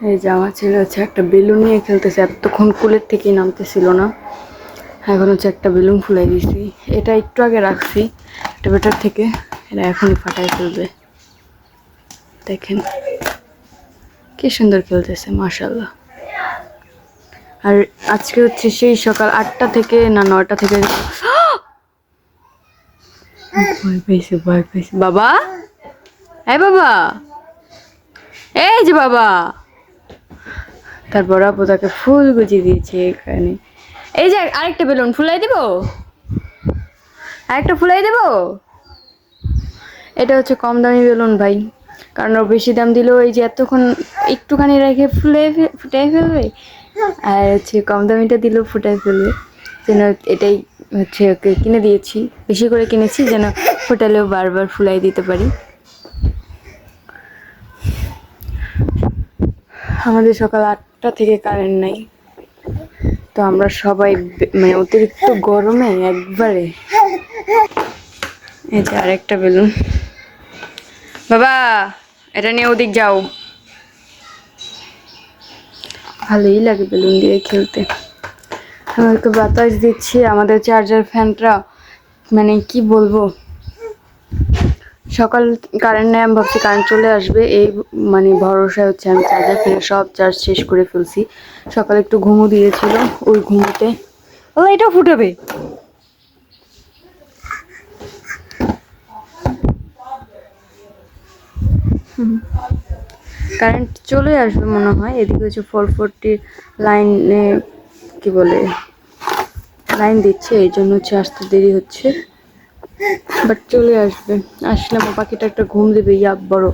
এই যে আমার ছেলে হচ্ছে একটা বেলুন নিয়ে খেলতেছে, এতক্ষণ কুলের থেকেই নামতেছিল না। এখন হচ্ছে একটা বেলুন ফুলাই দিয়েছি এটা একটু আগে রাখছি, এটা বেটার থেকে। এটা এখনই ফাটাই ফেলবে। দেখেন, কি সুন্দর খেলতেছে মাশাল্লাহ আর আজকে হচ্ছে সেই সকাল আটটা থেকে না নটা থেকে ভয় পেয়েছে ভয় পেয়েছে বাবা? এই বাবা? এই যে বাবা? তারপর আপু তাকে ফুল গুজিয়ে দিয়েছে এখানে। এই যে আরেকটা বেলুন ফুলাই দেব? আরেকটা ফুলাই দেব? এটা হচ্ছে কম দামি বেলুন ভাই, কারণ ওর বেশি দাম দিলেও এই যে এতক্ষণ একটুখানি রেখে ফুলে ফুটাই ফেলবে, আর হচ্ছে কম দামিটা দিলেও ফুটাই ফেলবে। যেন এটাই হচ্ছে ওকে কিনে দিয়েছি, বেশি করে কিনেছি যেন ফুটালেও বারবার ফুলাই দিতে পারি। আমাদের সকাল আটটা থেকে কারেন্ট নাই। তো আমরা সবাই মানে অতিরিক্ত গরমে একবারে এই যে আরেকটা বেলুন। বাবা, এটা নিয়ে ওদিক যাও। ভালোই লাগে বেলুন দিয়ে খেলতে। আমাকে বাতাস দিচ্ছি, আমাদের চার্জার ফ্যানটা মানে কি বলব? সকাল কারেন্ট নেই, আমি ভাবছি কারেন্ট চলে আসবে। এই মানে ভরসায় হচ্ছে আমি চার্জার ফেলে সব চার্জ শেষ করে ফেলছি। সকালে একটু ঘুমো দিয়েছিল, ওই ঘুমোতে। ও এটাও ফুটাবে। কারেন্ট চলে আসবে মনে হয়, এদিকে হচ্ছে ফোর ফোরটির লাইনে কি বলে লাইন দিচ্ছে, এই জন্য হচ্ছে আসতে দেরি হচ্ছে। বাট চলে আসবে। আসলে আমার পাখিটা একটা ঘুম দেবে ইয়াব বড়।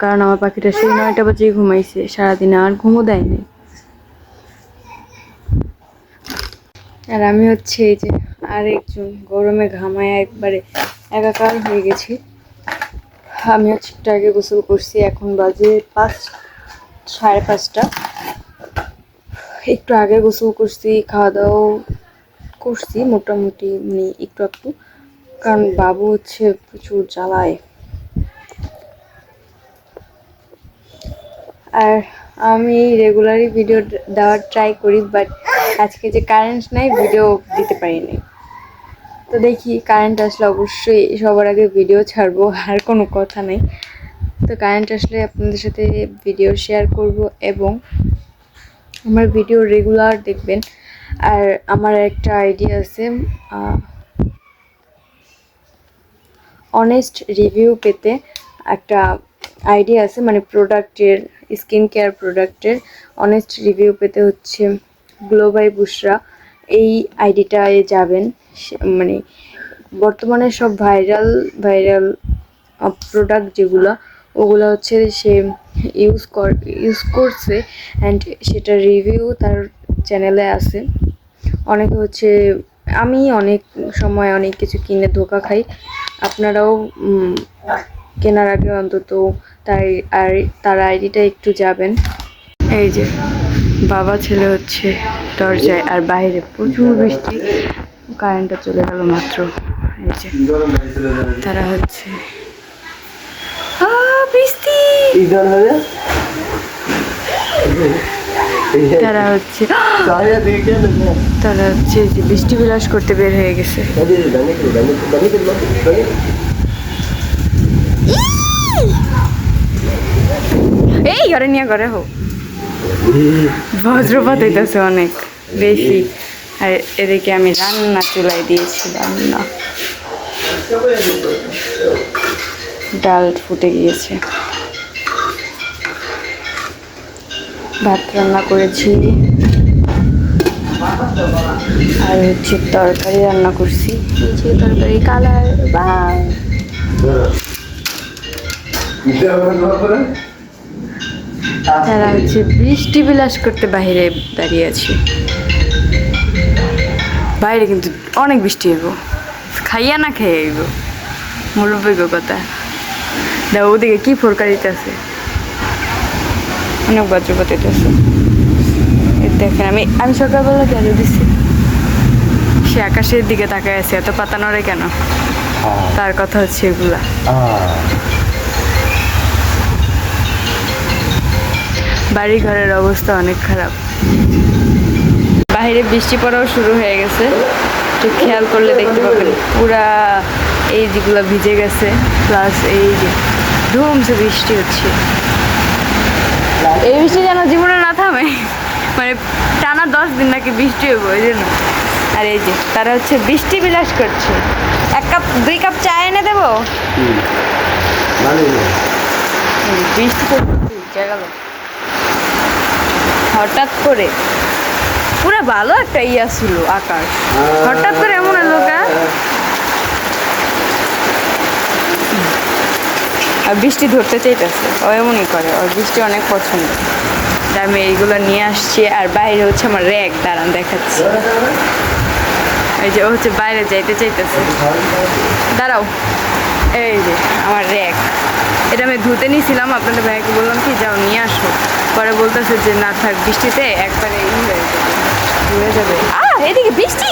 কারণ আমার পাখিটা সেই নয়টা বাজেই ঘুমাইছে। সারাদিনে আর ঘুমও দেয়নি আর আমি হচ্ছে এই যে আরেকজন গরমে ঘামায় একবারে একাকার হয়ে গেছি। আমি হচ্ছে একটু আগে গোসল করছি, এখন বাজে পাঁচ, সাড়ে পাঁচটা। একটু আগে গোসল করছি খাওয়া দাওয়াও করছি, মোটামুটি মানে একটু একটু কারণ বাবু হচ্ছে প্রচুর জ্বালায়। আর আমি রেগুলারই ভিডিও দেওয়ার ট্রাই করি বাট আজকে যে কারেন্ট নাই ভিডিও দিতে পারিনি। তো দেখি কারেন্ট আসলে অবশ্যই সবার আগে ভিডিও ছাড়বো, আর কোনো কথা নেই। তো কারেন্ট আসলে আপনাদের সাথে ভিডিও শেয়ার করব এবং আমার ভিডিও রেগুলার দেখবেন। আর আমার একটা আইডিয়া আছে অনেস্ট রিভিউ পেতে একটা আইডিয়া আছে মানে প্রোডাক্টের স্কিন কেয়ার প্রোডাক্টের অনেস্ট রিভিউ পেতে হচ্ছে গ্লোবাই বুশরা এই আইডিটায় যাবেন মানে বর্তমানে সব ভাইরাল ভাইরাল প্রোডাক্ট যেগুলো, ওগুলো হচ্ছে সে ইউজ কর ইউজ করছে অ্যান্ড সেটা রিভিউ তার চ্যানেলে আছে। অনেকে হচ্ছে, আমি অনেক সময় অনেক কিছু কিনে ধোকা খাই। আপনারাও কেনার আগে অন্তত তাই আর তার আইডিটা একটু যাবেন। এই যে বাবা ছেলে হচ্ছে দরজায় আর বাইরে প্রচুর বৃষ্টি কারেন্টটা চলে গেল মাত্র। এই যে তারা হচ্ছে বৃষ্টি! তারা হচ্ছে তারা হচ্ছে যে বৃষ্টি বিলাস করতে বের হয়ে গেছে। এই ঘরে নিয়ে ঘরে হোক। বজ্রপাত হইতেছে অনেক বেশি। আর এদিকে আমি রান্না চুলাই দিয়েছি রান্না। ডাল ফুটে গিয়েছে। ভাত রান্না করেছি। আর হচ্ছে তরকারি রান্না করছি। এই যে তরকারি কালার বা তারা হচ্ছে বৃষ্টি বিলাস করতে বাইরে দাঁড়িয়ে আছি। বাইরে কিন্তু অনেক বৃষ্টি হইব। খাইয়া না খেয়ে আইব। মুরব্বী কথা। দাও ওদিকে কি ফোরকা দিতেছে? অনেক বজ্রপাত দিতেছে দেখেন আমি আমি সকালবেলা গেল দিছি। সে আকাশের দিকে তাকায় আছে এত পাতা নড়ে কেন? তার কথা হচ্ছে এগুলা। বাড়ি ঘরের অবস্থা অনেক খারাপ। বাইরে বৃষ্টি পড়াও শুরু হয়ে গেছে। একটু খেয়াল করলে দেখতে পাবেন পুরা এই যেগুলো ভিজে গেছে প্লাস এই যে ধুমসে বৃষ্টি হচ্ছে। এই বৃষ্টি যেন জীবনে না থামে মানে টানা দশ দিন নাকি বৃষ্টি হইব ওই জন্য। আর এই যে তারা হচ্ছে বৃষ্টি বিলাস করছে। এক কাপ দুই কাপ চা এনে দেবো? বৃষ্টি গেল হঠাৎ করে পুরো ভালো একটা ইয়া ছিল আকাশ। হঠাৎ করে এমন এলো আর বৃষ্টি ধরতে চাইতেছে। ও এমনই করে, ওর বৃষ্টি অনেক পছন্দ। আমি এইগুলো নিয়ে আসছি, আর বাইরে হচ্ছে আমার র্যাক, দাঁড়ান দেখাচ্ছি। এই যে ও হচ্ছে বাইরে যাইতে চাইতেছে। দাঁড়াও, এই যে আমার র্যাক। এটা আমি ধুতে নিয়েছিলাম, আপনাদের ভাইকে বললাম কি, যাও নিয়ে আসো। পরে বলতেছে যে, না থাক, বৃষ্টিতে একবারে ই হয়ে যাবে। ধুয়ে যাবে। এদিকে বৃষ্টি?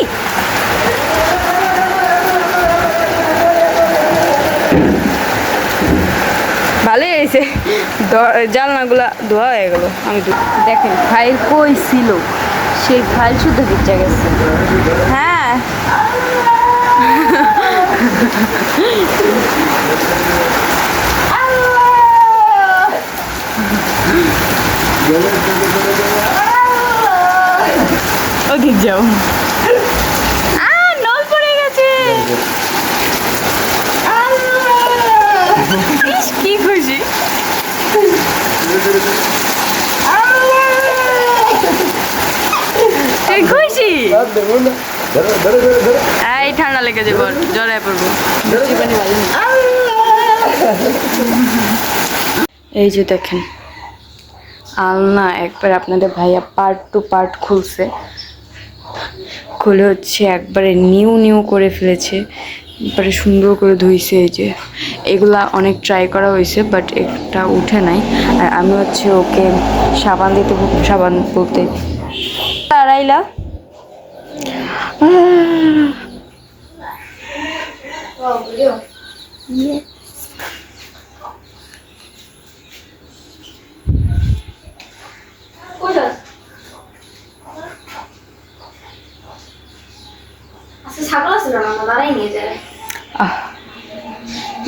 দ- জানলাগুলা ধোয়া হয়ে গেলো। আমি দেখেন ফাইল কই ছিল? সেই ফাইল শুধু ভিজে গেছে। হ্যাঁ। ওদিক যাও। এই ঠান্ডা লেগে যাব জড়ায় পড়ব। এই যে দেখেন আলনা একবার আপনাদের ভাইয়া পার্ট টু পার্ট খুলছে। খুলে হচ্ছে একবারে নিউ নিউ করে ফেলেছে। একবারে সুন্দর করে ধুইছে এই যে। এগুলা অনেক ট্রাই করা হয়েছে বাট একটা উঠে নাই। আর আমি হচ্ছে ওকে সাবান দিতে সাবান বলতে তারাইলা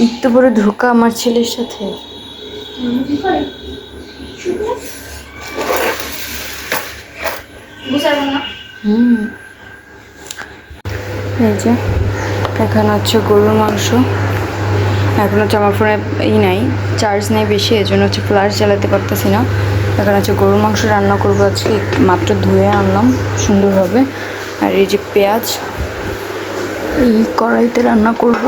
এত বড় ধোকা আমার ছেলের সাথে। হুম। এই যে, এখানে হচ্ছে গরুর মাংস। এখন হচ্ছে আমার ফোনে ই নাই চার্জ নেই বেশি, এই জন্য হচ্ছে ফ্ল্যাশ জ্বালাতে পারতেছি না। এখন হচ্ছে গরুর মাংস রান্না করব আজকে, মাত্র ধুয়ে আনলাম সুন্দরভাবে আর এই যে পেঁয়াজ, এই কড়াইতে রান্না করব।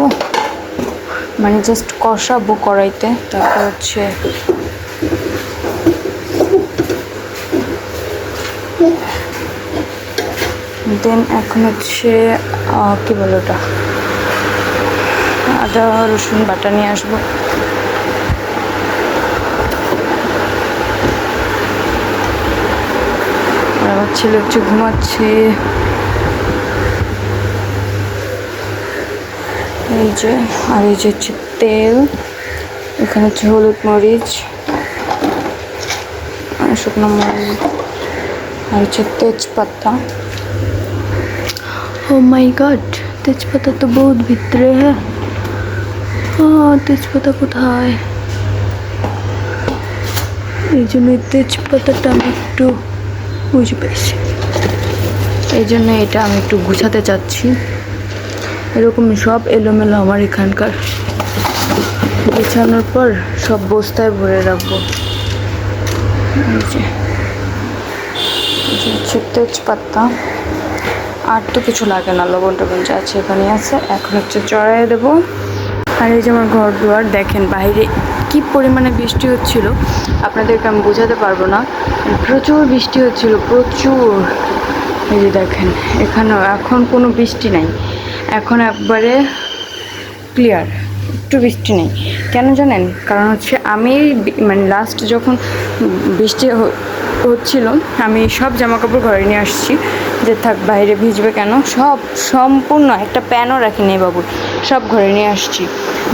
মানে জাস্ট কষাবো কড়াইতে, তারপর হচ্ছে দেন এখন হচ্ছে কি বলো ওটা? আদা, রসুন, বাটা নিয়ে আসব। ছেলে হচ্ছে ঘুমাচ্ছে। এই যে, আর এই যে হচ্ছে তেল, এখানে হচ্ছে হলুদ মরিচ শুকনো মরিচ, আর হচ্ছে তেজপাতা। ओ माय गॉड তেজপাতা তো বহুত ভিতরে হ্যাঁ তেজপাতা কোথায় এই জন্য এই তেজপাতাটা আমি একটু বুঝে পেয়েছি এই জন্য এটা আমি একটু গুছাতে চাচ্ছি এরকম সব এলোমেলো আমার এখানকার গুছানোর পর সব বস্তায় ভরে রাখবো এই যে এই যে হচ্ছে তেজপাতা আর তো কিছু লাগে না, লবণ টবণ যা আছে এখানে আছে। এখন হচ্ছে চড়াইয়ে দেবো। আর এই যে আমার ঘর দুয়ার, দেখেন বাইরে কি পরিমাণে বৃষ্টি হচ্ছিল, আপনাদেরকে আমি বোঝাতে পারব না। প্রচুর বৃষ্টি হচ্ছিল, প্রচুর। এই যে দেখেন, এখানেও এখন কোনো বৃষ্টি নাই। এখন একবারে ক্লিয়ার একটু বৃষ্টি নেই। কেন জানেন? কারণ হচ্ছে আমি মানে লাস্ট যখন বৃষ্টি হচ্ছিল, আমি সব জামা কাপড় ঘরে নিয়ে আসছি। যে থাক, বাইরে ভিজবে কেন? সব, সম্পূর্ণ একটা প্যানও রাখিনি বাবুর সব ঘরে নিয়ে আসছি।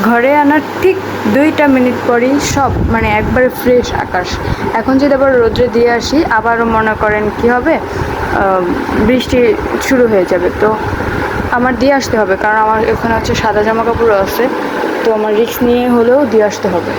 ঘরে আনার ঠিক দুইটা মিনিট পরেই সব মানে একবারে ফ্রেশ আকাশ। এখন যদি আবার রোদ্রে দিয়ে আসি, আবারও মনে করেন কি হবে? বৃষ্টি শুরু হয়ে যাবে। তো আমার দিয়ে আসতে হবে, কারণ আমার এখানে হচ্ছে সাদা জামা কাপড়ও আছে। তো আমার রিক্স নিয়ে হলেও দিয়ে আসতে হবে।